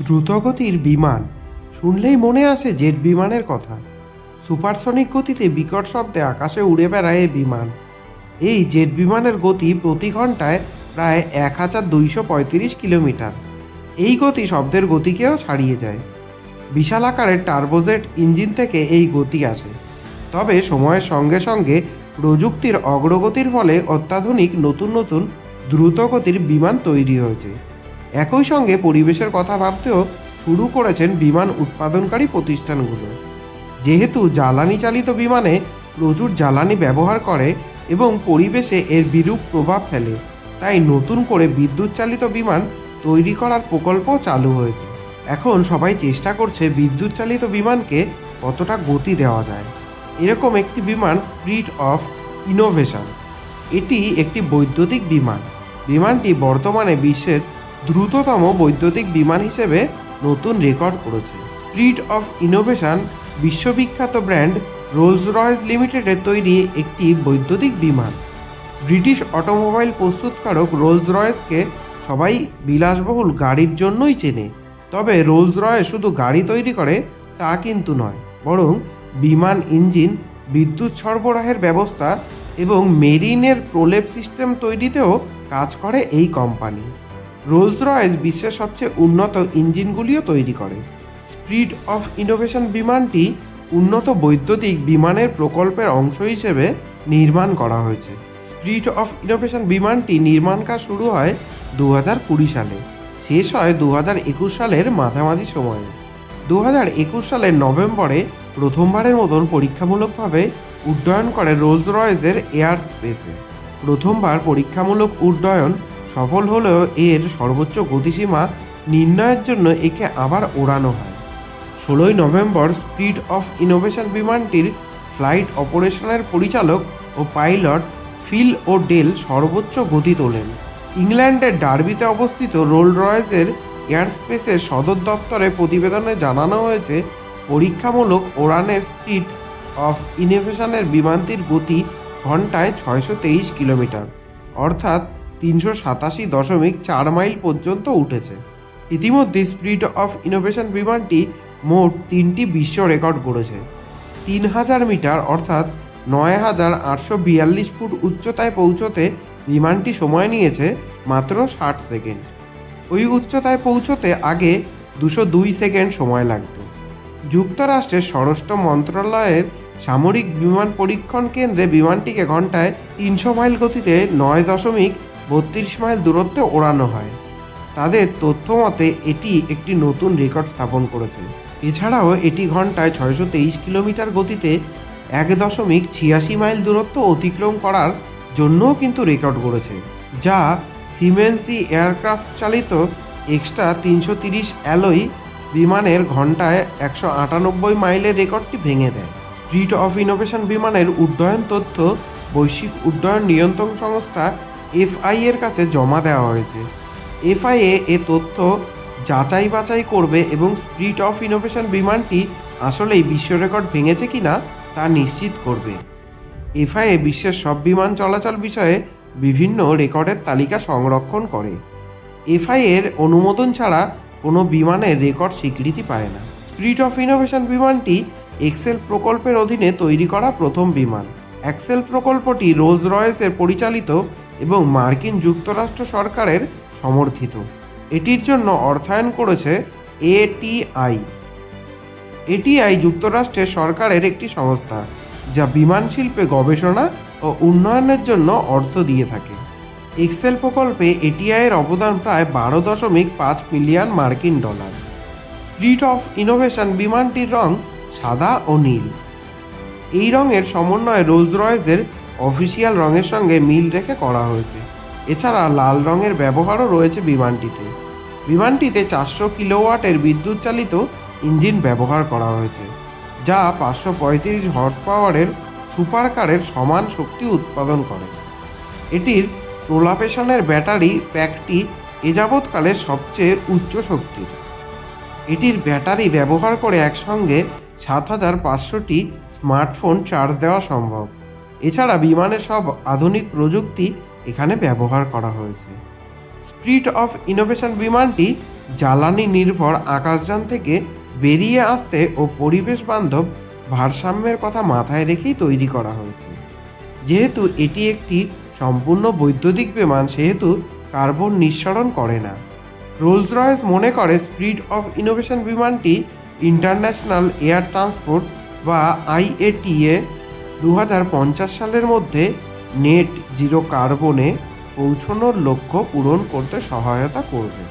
দ্রুতগতির বিমান। শুনলেই মনে আসে জেট বিমানের কথা। সুপারসনিক গতিতে বিকট শব্দে আকাশে উড়ে বেড়ায় এই বিমান। এই জেট বিমানের গতি প্রতি ঘন্টায় প্রায় এক হাজার দুইশো পঁয়ত্রিশ কিলোমিটার। এই গতি শব্দের গতিকেও ছাড়িয়ে যায়। বিশাল আকারের টার্বোজেট ইঞ্জিন থেকে এই গতি আসে। তবে সময়ের সঙ্গে সঙ্গে প্রযুক্তির অগ্রগতির ফলে অত্যাধুনিক নতুন নতুন দ্রুতগতির বিমান তৈরি হয়েছে। একই সঙ্গে পরিবেশের কথা ভাবতেও শুরু করেছেন বিমান উৎপাদনকারী প্রতিষ্ঠানগুলো। যেহেতু জ্বালানি চালিত বিমানে প্রচুর জ্বালানি ব্যবহার করে এবং পরিবেশে এর বিরূপ প্রভাব ফেলে, তাই নতুন করে বিদ্যুৎ চালিত বিমান তৈরি করার প্রকল্প চালু হয়েছে। এখন সবাই চেষ্টা করছে বিদ্যুৎ চালিত বিমানকে কতটা গতি দেওয়া যায়। এরকম একটি বিমান স্পিড অফ ইনোভেশন। এটি একটি বৈদ্যুতিক বিমান। বিমানটি বর্তমানে বিশ্বের দ্রুততম বৈদ্যুতিক বিমান হিসেবে নতুন রেকর্ড করেছে। স্পিড অফ ইনোভেশন, বিশ্ববিখ্যাত ব্র্যান্ড রোলস রয়েস লিমিটেডের তৈরি একটি বৈদ্যুতিক বিমান। ব্রিটিশ অটোমোবাইল প্রস্তুতকারক রোলস রয়েসকে সবাই বিলাসবহুল গাড়ির জন্যই চেনে। তবে রোলস রয়েস শুধু গাড়ি তৈরি করে তা কিন্তু নয়, বরং বিমান ইঞ্জিন, বিদ্যুৎ সরবরাহের ব্যবস্থা এবং মেরিনের প্রলেপ সিস্টেম তৈরিতেও কাজ করে এই কোম্পানি। রোলস রয়েস বিশ্বের সবচেয়ে উন্নত ইঞ্জিনগুলিও তৈরি করে। স্পিড অফ ইনোভেশন বিমানটি উন্নত বৈদ্যুতিক বিমানের প্রকল্পের অংশ হিসেবে নির্মাণ করা হয়েছে। স্পিড অফ ইনোভেশন বিমানটি নির্মাণ কাজ শুরু হয় দু হাজার কুড়ি সালে, শেষ হয় দু হাজার একুশ সালের মাঝামাঝি সময়ে। দু হাজার একুশ সালের নভেম্বরে প্রথমবারের মতন পরীক্ষামূলকভাবে উড্ডয়ন করে রোলস রয়েসের এয়ার স্পেসে প্রথমবার পরীক্ষামূলক উড্ডয়ন সফল হলেও এর সর্বোচ্চ গতিসীমা নির্ণয়ের জন্য একে আবার ওড়ানো হয়। ষোলোই নভেম্বর স্পিড অফ ইনোভেশন বিমানটির ফ্লাইট অপারেশনের পরিচালক ও পাইলট ফিল ও ডেল সর্বোচ্চ গতি তোলেন। ইংল্যান্ডের ডার্বিতে অবস্থিত রোল রয়েসের এয়ারস্পেসের সদর দপ্তরে প্রতিবেদনে জানানো হয়েছে, পরীক্ষামূলক ওড়ানের স্পিড অফ ইনোভেশনের বিমানটির গতি ঘন্টায় ছয়শো তেইশ কিলোমিটার। অর্থাৎ তিনশো সাতাশি দশমিক চার মাইল পর্যন্ত উঠেছে। ইতিমধ্যে স্পিড অফ ইনোভেশন বিমানটি মোট তিনটি বিশ্ব রেকর্ড গড়েছে। তিন হাজার মিটার অর্থাৎ নয় হাজার আটশো বিয়াল্লিশ ফুট উচ্চতায় পৌঁছতে বিমানটি সময় নিয়েছে মাত্র ষাট সেকেন্ড। ওই উচ্চতায় পৌঁছতে আগে দুশো দুই সেকেন্ড সময় লাগত। যুক্তরাষ্ট্রের স্বরাষ্ট্র মন্ত্রণালয়ের সামরিক বিমান পরীক্ষণ কেন্দ্রে বিমানটিকে ঘন্টায় তিনশো মাইল গতিতে নয় দশমিক বত্রিশ মাইল দূরত্বে ওড়ানো হয়। তাদের তথ্য মতে, এটি একটি নতুন রেকর্ড স্থাপন করেছে এছাড়াও, এটি ঘন্টায় ছয়শো তেইশ কিলোমিটার গতিতে এক দশমিক ছিয়াশি মাইল দূরত্ব অতিক্রম করার জন্যও কিন্তু রেকর্ড করেছে যা সিমেন্সি এয়ারক্রাফট চালিত এক্সট্রা তিনশো তিরিশ অ্যালোই বিমানের ঘন্টায় একশো আটানব্বই মাইলের রেকর্ডটি ভেঙে দেয়। স্পিড অফ ইনোভেশন বিমানের উড্ডয়ন তথ্য বৈশ্বিক উড্ডয়ন নিয়ন্ত্রণ সংস্থা এফআই এর কাছে জমা দেওয়া হয়েছে। এফআইএ এ তথ্য যাচাই বাছাই করবে এবং স্পিড অফ ইনোভেশন বিমানটি আসলেই বিশ্ব রেকর্ড ভেঙেছে কি না তা নিশ্চিত করবে। এফআইএ বিশ্বের সব বিমান চলাচল বিষয়ে বিভিন্ন রেকর্ডের তালিকা সংরক্ষণ করে। এফআইএ এর অনুমোদন ছাড়া কোনো বিমানের রেকর্ড স্বীকৃতি পায় না। স্পিরিট অফ ইনোভেশন বিমানটি এক্সেল প্রকল্পের অধীনে তৈরি করা প্রথম বিমান। এক্সেল প্রকল্পটি রোজ রয়েসের পরিচালিত এবং মার্কিন যুক্তরাষ্ট্র সরকারের সমর্থিত। এটির জন্য অর্থায়ন করেছে এটিআই এটিআই যুক্তরাষ্ট্রের সরকারের একটি সংস্থা, যা বিমান শিল্পে গবেষণা ও উন্নয়নের জন্য অর্থ দিয়ে থাকে। এক্সেল প্রকল্পে এটিআইয়ের অবদান প্রায় বারো দশমিক পাঁচ মিলিয়ন মার্কিন ডলার। স্পিরিট অফ ইনোভেশন বিমানটির রং সাদা ও নীল। এই রঙের সমন্বয়ে রোলস রয়েসের অফিসিয়াল রঙের সঙ্গে মিল রেখে করা হয়েছে। এছাড়া লাল রঙের ব্যবহারও রয়েছে বিমানটিতে। বিমানটিতে চারশো কিলোওয়াটের বিদ্যুৎ চালিত ইঞ্জিন ব্যবহার করা হয়েছে, যা পাঁচশো পঁয়ত্রিশ হর্স পাওয়ারের সুপার কারের সমান শক্তি উৎপাদন করে। এটির প্রোলাপেশনের ব্যাটারি প্যাকটি এ যাবৎকালের সবচেয়ে উচ্চ শক্তির। এটির ব্যাটারি ব্যবহার করে একসঙ্গে সাত হাজার পাঁচশোটি স্মার্টফোন চার্জ দেওয়া সম্ভব। এছাড়া বিমানের সব আধুনিক প্রযুক্তি এখানে ব্যবহার করা হয়েছে। স্পিরিট অফ ইনোভেশন বিমানটি জ্বালানি নির্ভর আকাশযান থেকে বেরিয়ে আসতে ও পরিবেশ বান্ধব ভারসাম্যের কথা মাথায় রেখেই তৈরি করা হয়েছে। যেহেতু এটি একটি সম্পূর্ণ বৈদ্যুতিক বিমান, সেহেতু কার্বন নিঃসরণ করে না। রোলস রয়েস মনে করে স্পিড অফ ইনোভেশন বিমানটি ইন্টারন্যাশনাল এয়ার ট্রান্সপোর্ট বা আইএটিএ দু হাজার পঞ্চাশ সালের মধ্যে নেট জিরো কার্বনে পৌঁছানোর লক্ষ্য পূরণ করতে সহায়তা করবে।